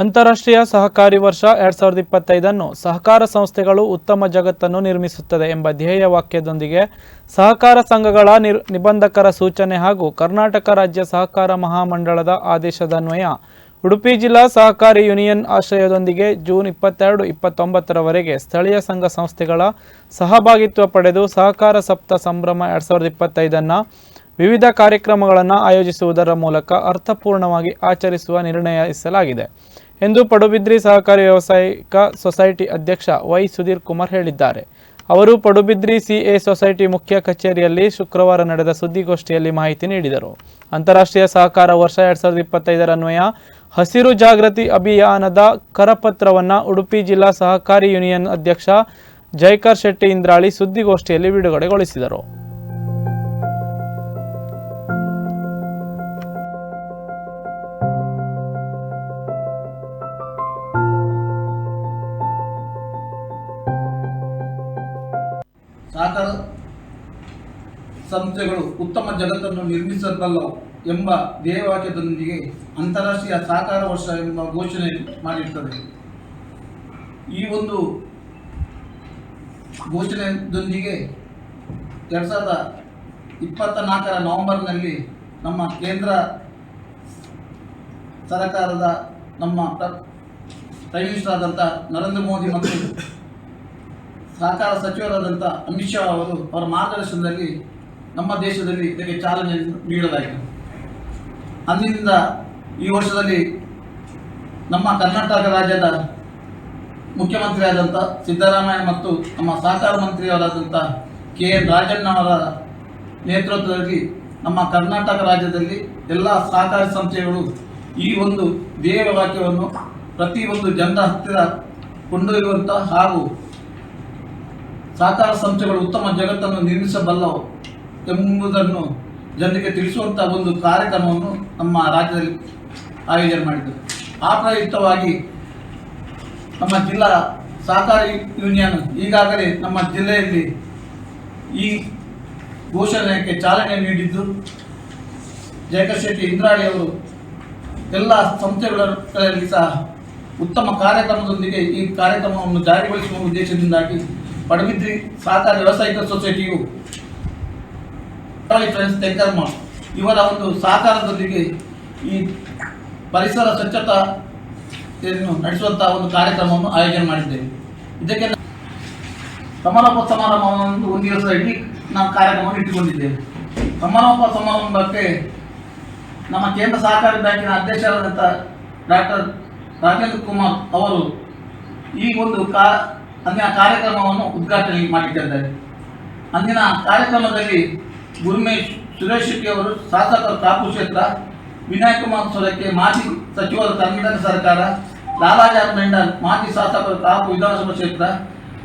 ಅಂತಾರಾಷ್ಟ್ರೀಯ ಸಹಕಾರಿ ವರ್ಷ ಎರಡ್ ಸಾವಿರದ ಇಪ್ಪತ್ತೈದನ್ನು ಸಹಕಾರ ಸಂಸ್ಥೆಗಳು ಉತ್ತಮ ಜಗತ್ತನ್ನು ನಿರ್ಮಿಸುತ್ತದೆ ಎಂಬ ಧ್ಯೇಯ ವಾಕ್ಯದೊಂದಿಗೆ ಸಹಕಾರ ಸಂಘಗಳ ನಿರ್, ನಿಬಂಧಕರ ಸೂಚನೆ ಹಾಗೂ ಕರ್ನಾಟಕ ರಾಜ್ಯ ಸಹಕಾರ ಮಹಾಮಂಡಳದ ಆದೇಶದನ್ವಯ ಉಡುಪಿ ಜಿಲ್ಲಾ ಸಹಕಾರಿ ಯೂನಿಯನ್ ಆಶ್ರಯದೊಂದಿಗೆ ಜೂನ್ ಇಪ್ಪತ್ತೆರಡು, ಇಪ್ಪತ್ತೊಂಬತ್ತರವರೆಗೆ ಸ್ಥಳೀಯ ಸಂಘ ಸಂಸ್ಥೆಗಳ ಸಹಭಾಗಿತ್ವ ಪಡೆದು ಸಹಕಾರ ಸಪ್ತ ಸಂಭ್ರಮ ಎರಡ್ ಸಾವಿರದ ಇಪ್ಪತ್ತೈದನ್ನು ವಿವಿಧ ಕಾರ್ಯಕ್ರಮಗಳನ್ನು ಆಯೋಜಿಸುವುದರ ಮೂಲಕ ಅರ್ಥಪೂರ್ಣವಾಗಿ ಆಚರಿಸುವ ನಿರ್ಣಯಿಸಲಾಗಿದೆ. ಎಂದು ಪಡುಬಿದ್ರಿ ಸಹಕಾರಿ ವ್ಯವಸಾಯಿಕ ಸೊಸೈಟಿ ಅಧ್ಯಕ್ಷ ವೈ ಸುಧೀರ್ ಕುಮಾರ್ ಹೇಳಿದ್ದಾರೆ. ಅವರು ಪಡುಬಿದ್ರಿ ಸಿಎ ಸೊಸೈಟಿ ಮುಖ್ಯ ಕಚೇರಿಯಲ್ಲಿ ಶುಕ್ರವಾರ ನಡೆದ ಸುದ್ದಿಗೋಷ್ಠಿಯಲ್ಲಿ ಮಾಹಿತಿ ನೀಡಿದರು. ಅಂತಾರಾಷ್ಟ್ರೀಯ ಸಹಕಾರ ವರ್ಷ ಎರಡ್ ಸಾವಿರದ ಇಪ್ಪತ್ತೈದರ ಅನ್ವಯ, ಹಸಿರು ಜಾಗೃತಿ ಅಭಿಯಾನದ ಕರಪತ್ರವನ್ನು ಉಡುಪಿ ಜಿಲ್ಲಾ ಸಹಕಾರಿ ಯೂನಿಯನ್ ಅಧ್ಯಕ್ಷ ಜೈಕರ್ ಶೆಟ್ಟಿ ಇಂದ್ರಾಳಿ ಸುದ್ದಿಗೋಷ್ಠಿಯಲ್ಲಿ ಬಿಡುಗಡೆಗೊಳಿಸಿದರು. ಸಂಸ್ಥೆಗಳು ಉತ್ತಮ ಜಗತ್ತನ್ನು ನಿರ್ಮಿಸಬಲ್ಲವು ಎಂಬ ಧ್ಯೇಯವಾಕ್ಯದೊಂದಿಗೆ ಅಂತಾರಾಷ್ಟ್ರೀಯ ಸಹಕಾರ ವರ್ಷ ಎಂಬ ಘೋಷಣೆ ಮಾಡಿರ್ತದೆ. ಈ ಒಂದು ಘೋಷಣೆಯೊಂದಿಗೆ ಎರಡು ಸಾವಿರದ ಇಪ್ಪತ್ತ ನಾಲ್ಕರ ನವೆಂಬರ್ನಲ್ಲಿ ನಮ್ಮ ಕೇಂದ್ರ ಸರ್ಕಾರದ ನಮ್ಮ ಪ್ರ- ಪ್ರೈಮ್ ಮಿನಿಸ್ಟರ್ ಆದಂಥ ನರೇಂದ್ರ ಮೋದಿ ಮತ್ತು ಸಹಕಾರ ಸಚಿವರಾದಂಥ ಅಮಿತ್ ಶಾ ಅವರು ಅವರ ಮಾರ್ಗದರ್ಶನದಲ್ಲಿ ನಮ್ಮ ದೇಶದಲ್ಲಿ ಇದಕ್ಕೆ ಚಾಲನೆ ನೀಡಲಾಯಿತು. ಅಂದಿನಿಂದ ಈ ವರ್ಷದಲ್ಲಿ ನಮ್ಮ ಕರ್ನಾಟಕ ರಾಜ್ಯದ ಮುಖ್ಯಮಂತ್ರಿಯಾದಂಥ ಸಿದ್ದರಾಮಯ್ಯ ಮತ್ತು ನಮ್ಮ ಸಹಕಾರ ಮಂತ್ರಿಯವರಾದಂಥ ಕೆ ಎನ್ ರಾಜಣ್ಣ ಅವರ ನೇತೃತ್ವದಲ್ಲಿ ನಮ್ಮ ಕರ್ನಾಟಕ ರಾಜ್ಯದಲ್ಲಿ ಎಲ್ಲ ಸಹಕಾರ ಸಂಸ್ಥೆಗಳು ಈ ಒಂದು ಧ್ಯೇಯ ವಾಕ್ಯವನ್ನು ಪ್ರತಿಯೊಂದು ಜನರ ಹತ್ತಿರ ಕೊಂಡೊಯ್ಯುವಂಥ ಹಾಗೂ ಸಹಕಾರ ಸಂಸ್ಥೆಗಳು ಉತ್ತಮ ಜಗತ್ತನ್ನು ನಿರ್ಮಿಸಬಲ್ಲವು ಎಂಬುದನ್ನು ಜನರಿಗೆ ತಿಳಿಸುವಂಥ ಒಂದು ಕಾರ್ಯಕ್ರಮವನ್ನು ನಮ್ಮ ರಾಜ್ಯದಲ್ಲಿ ಆಯೋಜನೆ ಮಾಡಿದ್ದರು ಆ ಪ್ರಯುಕ್ತವಾಗಿ ನಮ್ಮ ಜಿಲ್ಲಾ ಸಹಕಾರಿ ಯೂನಿಯನ್ ಈಗಾಗಲೇ ನಮ್ಮ ಜಿಲ್ಲೆಯಲ್ಲಿ ಈ ಘೋಷಣೆಗೆ ಚಾಲನೆ ನೀಡಿದ್ದು ಜಯಕರ್ ಶೆಟ್ಟಿ ಇಂದ್ರಾಳಿ ಅವರು. ಎಲ್ಲ ಸಂಸ್ಥೆಗಳಲ್ಲಿ ಸಹ ಉತ್ತಮ ಕಾರ್ಯಕ್ರಮದೊಂದಿಗೆ ಈ ಕಾರ್ಯಕ್ರಮವನ್ನು ಜಾರಿಗೊಳಿಸುವ ಉದ್ದೇಶದಿಂದಾಗಿ ಪಡುಬಿದ್ರಿ ಸಹಕಾರ ವ್ಯವಸಾಯಿಕ ಸೊಸೈಟಿಯು. ಫ್ರೆಂಡ್ಸ್ ತೆಂಕರ್ಮ. ಇವರ ಒಂದು ಸಹಕಾರದೊಂದಿಗೆ ಈ ಪರಿಸರ ಸ್ವಚ್ಛತೆಯನ್ನು ನಡೆಸುವಂತಹ ಒಂದು ಕಾರ್ಯಕ್ರಮವನ್ನು ಆಯೋಜನೆ ಮಾಡಿದ್ದೇವೆ. ಇದಕ್ಕೆ ಸಮಾರೋಪ ಸಮಾರಂಭವನ್ನು ಒಂದು ದಿವಸ ಇಡೀ ನಾವು ಕಾರ್ಯಕ್ರಮವನ್ನು ಇಟ್ಟುಕೊಂಡಿದ್ದೇವೆ. ಸಮಾರೋಪ ಸಮಾರಂಭಕ್ಕೆ ನಮ್ಮ ಕೇಂದ್ರ ಸಹಕಾರ ಬ್ಯಾಂಕಿನ ಅಧ್ಯಕ್ಷರಾದಂಥ ಡಾಕ್ಟರ್ ರಾಜೇಂದ್ರ ಕುಮಾರ್ ಅವರು ಈ ಒಂದು ಕಾ ಅಂದಿನ ಕಾರ್ಯಕ್ರಮವನ್ನು ಉದ್ಘಾಟನೆ ಮಾಡಿದ್ದಾರೆ ಅಂದಿನ ಕಾರ್ಯಕ್ರಮದಲ್ಲಿ ಗುರುಮೇಶ್ ಸುರೇಶ್ ಅವರು, ಶಾಸಕರು ಕಾಪು ಕ್ಷೇತ್ರ ವಿನಯ್ ಕುಮಾರ್ ಸೊರಕೆ, ಮಾಜಿ ಸಚಿವರು ಕರ್ನಾಟಕ ಸರ್ಕಾರ ಲಾಲಾಜಾಬ್ ಮೆಂಡನ್ ಮಾಜಿ ಶಾಸಕರು ಕಾಪು ವಿಧಾನಸಭಾ ಕ್ಷೇತ್ರ